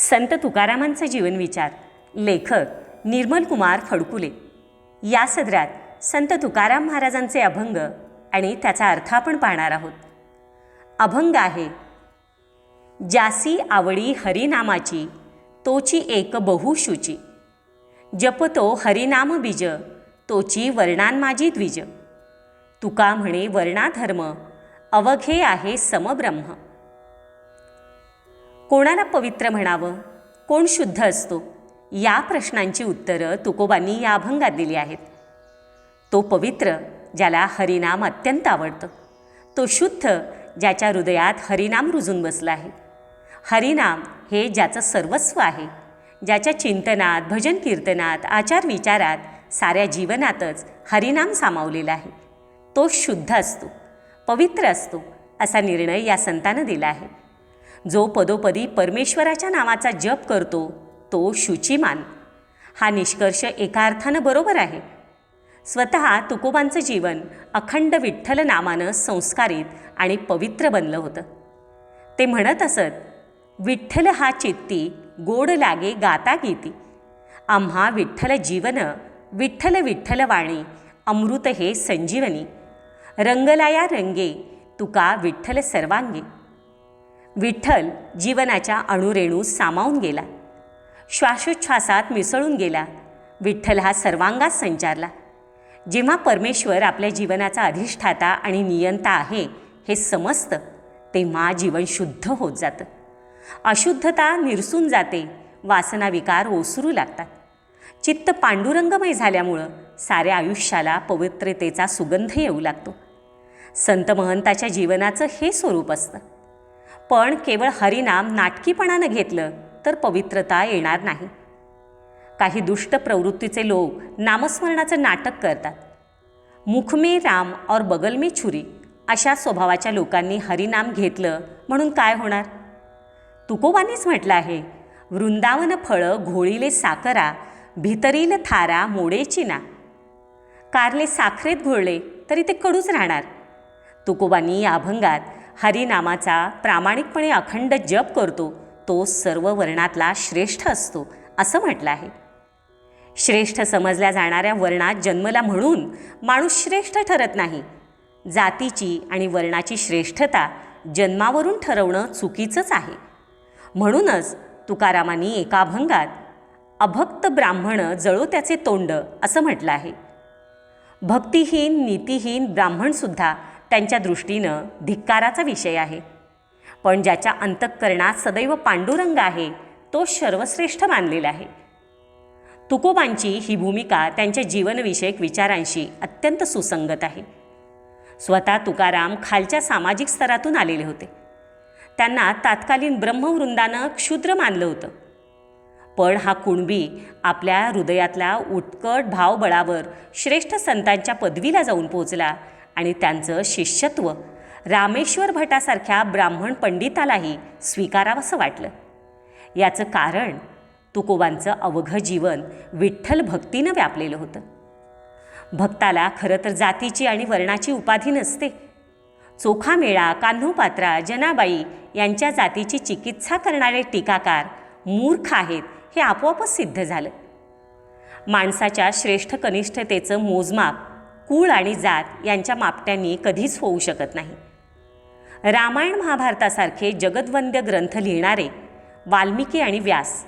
संत तुकारामांचा जीवनविचार लेखक निर्मल कुमार फडकुले. या सदरात संत तुकाराम महाराजांचे अभंग आणि त्याचा अर्थ आपण पाहणार आहोत. अभंग आहे जासी आवडी हरिनामाची तोची एक बहुशुची. जपतो हरिनाम बीज तोची वर्णान माझी द्विज. तुका म्हणे वर्णाधर्म अवघे आहे समब्रह्म. कोणाला पवित्र म्हणावं? कोण शुद्ध असतो? या प्रश्नांची उत्तरं तुकोबांनी या अभंगात दिली आहेत. तो पवित्र ज्याला हरिनाम अत्यंत आवडतं. तो शुद्ध ज्याच्या हृदयात हरिनाम रुजून बसला आहे. हरिनाम हे ज्याचं सर्वस्व आहे. ज्याच्या चिंतनात भजन कीर्तनात आचार विचारात साऱ्या जीवनातच हरिनाम सामावलेला आहे. तो शुद्ध असतो पवित्र असतो असा निर्णय या संतानं दिला आहे. जो पदोपदी परमेश्वराच्या नावाचा जप करतो तो शुचिमान. हा निष्कर्ष एका अर्थानं बरोबर आहे. स्वतः तुकोबांचं जीवन अखंड विठ्ठल नामानं संस्कारित आणि पवित्र बनलं होतं. ते म्हणत असत विठ्ठल हा चित्ती गोड लागे गाता गीती. आम्हा विठ्ठल जीवन विठ्ठल विठ्ठल वाणी अमृत हे संजीवनी. रंगलाया रंगे तुका विठ्ठल सर्वांगी. विठ्ठल जीवनाच्या अणुरेणू सामावून गेला. श्वासोच्छ्वासात मिसळून गेला. विठ्ठल हा सर्वांगात संचारला. जेव्हा परमेश्वर आपल्या जीवनाचा अधिष्ठाता आणि नियंता आहे हे समजतं तेव्हा जीवन शुद्ध होत जातं. अशुद्धता निरसून जाते वासना विकार ओसरू लागतात. चित्त पांडुरंगमय झाल्यामुळं साऱ्या आयुष्याला पवित्रतेचा सुगंध येऊ लागतो. संत महंताच्या जीवनाचं हे स्वरूप असतं. पण केवळ हरिनाम नाटकीपणानं घेतलं तर पवित्रता येणार नाही. काही दुष्ट प्रवृत्तीचे लोक नामस्मरणाचं नाटक करतात. मुखमे राम और बगल में छुरी अशा स्वभावाच्या लोकांनी हरिनाम घेतलं म्हणून काय होणार? तुकोबांनीच म्हटलं आहे वृंदावन फळं घोळीले साकरा भितरील थारा मोडेची ना कारले साखरेत घोळले तरी ते कडूच राहणार. तुकोबांनी या अभंगात हरिनामाचा प्रामाणिकपणे अखंड जप करतो तो सर्व वर्णातला श्रेष्ठ असतो असं म्हटलं आहे. श्रेष्ठ समजल्या जाणाऱ्या वर्णात जन्मला म्हणून माणूस श्रेष्ठ ठरत नाही. जातीची आणि वर्णाची श्रेष्ठता जन्मावरून ठरवणं चुकीचंच आहे. म्हणूनच तुकारामांनी एका अभंगात अभक्त ब्राह्मण जळो त्याचे तोंड असं म्हटलं आहे. भक्तिहीन नीतिहीन ब्राह्मणसुद्धा त्यांच्या दृष्टीनं धिक्काराचा विषय आहे. पण ज्याच्या अंतःकरणात सदैव पांडुरंग आहे तो सर्वश्रेष्ठ मानलेला आहे. तुकोबांची ही भूमिका त्यांच्या जीवनविषयक विचारांशी अत्यंत सुसंगत आहे. स्वतः तुकाराम खालच्या सामाजिक स्तरातून आलेले होते. त्यांना तात्कालीन ब्रह्मवृंदानं क्षुद्र मानलं होतं. पण हा कुणबी आपल्या हृदयातल्या उत्कट भावबळावर श्रेष्ठ संतांच्या पदवीला जाऊन पोहोचला आणि त्यांचं शिष्यत्व रामेश्वर भटासारख्या ब्राह्मण पंडितालाही स्वीकारावंसं वाटलं. याचं कारण तुकोबांचं अवघं जीवन विठ्ठल भक्तीनं व्यापलेलं होतं. भक्ताला खरं तर जातीची आणि वर्णाची उपाधी नसते. चोखामेळा कान्होपात्रा जनाबाई यांच्या जातीची चिकित्सा करणारे टीकाकार मूर्ख आहेत हे आपोआपच सिद्ध झालं. माणसाच्या श्रेष्ठ कनिष्ठतेचं मोजमाप कुळ आणि जात यांच्या मापट्यांनी कधीच होऊ शकत नाही. रामायण महाभारतासारखे जगद्वंद्य ग्रंथ लिहिणारे वाल्मिकी आणि व्यास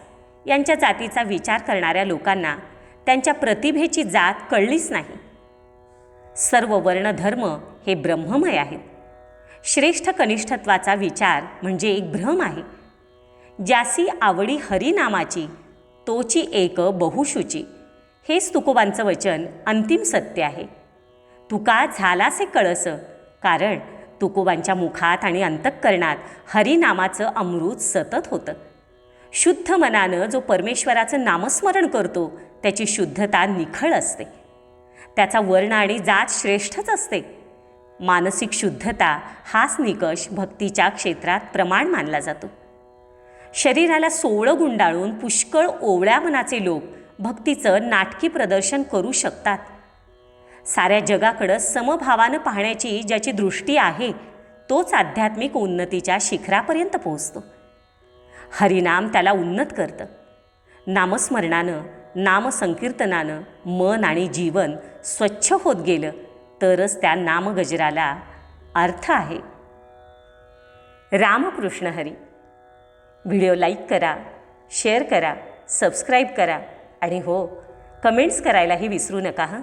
यांच्या जातीचा विचार करणाऱ्या लोकांना त्यांच्या प्रतिभेची जात कळलीच नाही. सर्व वर्णधर्म हे ब्रह्ममय आहेत. श्रेष्ठ कनिष्ठत्वाचा विचार म्हणजे एक भ्रम आहे. ज्यासी आवडी हरिनामाची तोची एक बहुशुची हेच तुकोबांचं वचन अंतिम सत्य आहे. तुका झालासे कळस? कारण तुकोबांच्या मुखात आणि अंतःकरणात हरिनामाचं अमृत सतत होतं. शुद्ध मनानं जो परमेश्वराचं नामस्मरण करतो त्याची शुद्धता निखळ असते. त्याचा वर्ण आणि जात श्रेष्ठच असते. मानसिक शुद्धता हाच निकष भक्तीच्या क्षेत्रात प्रमाण मानला जातो. शरीराला सोवळं गुंडाळून पुष्कळ ओवळ्या मनाचे लोक भक्तीचं नाटकी प्रदर्शन करू शकतात. साऱ्या जगाकडं समभावानं पाहण्याची ज्याची दृष्टी आहे तोच आध्यात्मिक उन्नतीच्या शिखरापर्यंत पोहोचतो. हरिनाम त्याला उन्नत करतं. नामस्मरणानं नामसंकीर्तनानं मन आणि जीवन स्वच्छ होत गेलं तरच त्या नामगजराला अर्थ आहे. रामकृष्ण हरी. व्हिडिओ लाईक करा शेअर करा सबस्क्राईब करा आणि हो कमेंट्स करायलाही विसरू नका हां?